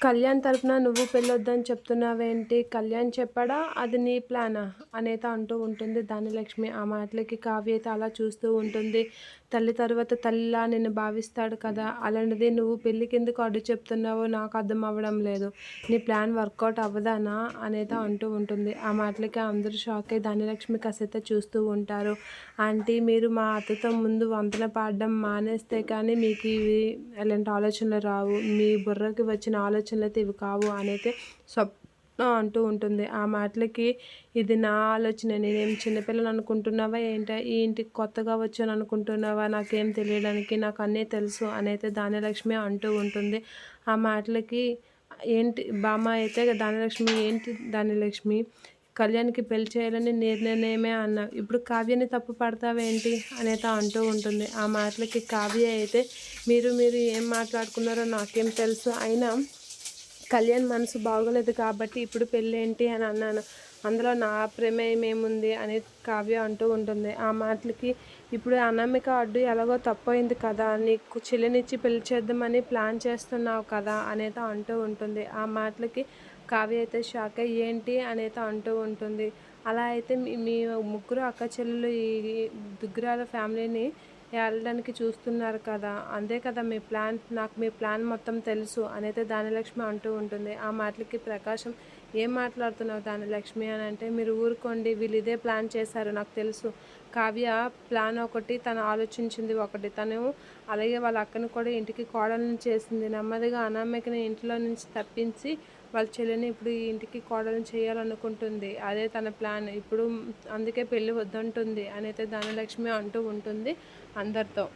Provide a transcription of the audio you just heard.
కళ్యాణ్ తరపున నువ్వు పెళ్ళొద్దని చెప్తున్నావేంటి? కళ్యాణ్ చెప్పాడా? అది నీ ప్లానా? అనేత అంటూ ఉంటుంది. ధనలక్ష్మి ఆ మాటలకి కావ్య అయితే అలా చూస్తూ ఉంటుంది. తల్లి తర్వాత తల్లిలా నిన్ను భావిస్తాడు కదా. అలాంటిది నువ్వు పెళ్ళికి ఎందుకు అడ్డు చెప్తున్నావో నాకు అర్థం అవ్వడం లేదు. నీ ప్లాన్ వర్కౌట్ అవ్వదానా? అనేత అంటూ ఉంటుంది. ఆ మాటలకి అందరూ షాక్. అయ్యి ధనలక్ష్మి కాసేత చూస్తూ ఉంటారు. ఆంటీ మీరు మా అత్తతో ముందు వంతన పాడడం మానేస్తే కానీ మీకు ఇవి ఎలాంటి ఆలోచనలు రావు. మీ బుర్రకి వచ్చిన ఆలోచన ఆలోచనలు అయితే ఇవి కావు అనైతే స్వప్న అంటూ ఉంటుంది. ఆ మాటలకి ఇది నా ఆలోచన. నేనేం చిన్నపిల్లలు అనుకుంటున్నావా? ఏంటా? ఈ ఇంటికి కొత్తగా వచ్చాను అనుకుంటున్నావా? నాకేం తెలియడానికి నాకు అన్నీ తెలుసు అనైతే ధాన్యలక్ష్మి అంటూ ఉంటుంది. ఆ మాటలకి ఏంటి బామ్మ అయితే ధాన్యలక్ష్మి ఏంటి ధాన్యలక్ష్మి? కళ్యాణ్కి పెళ్ళి చేయాలని నిర్ణయమే అన్నా. ఇప్పుడు కావ్యని తప్పు పడతావేంటి అనేత అంటూ ఉంటుంది. ఆ మాటలకి కావ్య అయితే మీరు మీరు ఏం మాట్లాడుకున్నారో నాకేం తెలుసు. అయినా కళ్యాణ్ మనసు బాగోలేదు కాబట్టి ఇప్పుడు పెళ్ళి ఏంటి అని అన్నాను. అందులో నా ప్రమేయం ఏముంది అని కావ్య అంటూ ఉంటుంది. ఆ మాటలకి ఇప్పుడు అనామిక అడ్డు ఎలాగో తప్పైంది కదా. నీకు చెల్లినిచ్చి పెళ్ళి చేద్దామని ప్లాన్ చేస్తున్నావు కదా అనేది అంటూ ఉంటుంది. ఆ మాటలకి కావ్య అయితే షాక్ అయ్యి ఏంటి? అనేది అంటూ ఉంటుంది. అలా అయితే మీ మీ ముగ్గురు అక్క చెల్లెలు ఈ దుగ్గురాల ఫ్యామిలీని వెళ్ళడానికి చూస్తున్నారు కదా. అంతే కదా మీ ప్లాన్ నాకు మీ ప్లాన్ మొత్తం తెలుసు అనేది దానిలక్ష్మి అంటూ ఉంటుంది. ఆ మాటలకి ప్రకాశం ఏం మాట్లాడుతున్నావు దానిలక్ష్మి అని అంటే మీరు ఊరుకోండి వీళ్ళు ఇదే ప్లాన్ చేశారు నాకు తెలుసు. కావ్య ప్లాన్ ఒకటి తను ఆలోచించింది ఒకటి. తను అలాగే వాళ్ళ అక్కను కూడా ఇంటికి కోడలను చేసింది. నెమ్మదిగా అనామకని ఇంట్లో నుంచి తప్పించి వాళ్ళ చెల్లిని ఇప్పుడు ఈ ఇంటికి కోడలను చేయాలనుకుంటుంది. అదే తన ప్లాన్. ఇప్పుడు అందుకే పెళ్ళి వద్దంటుంది అని అయితే ధనలక్ష్మి అంటూ ఉంటుంది అందరితో.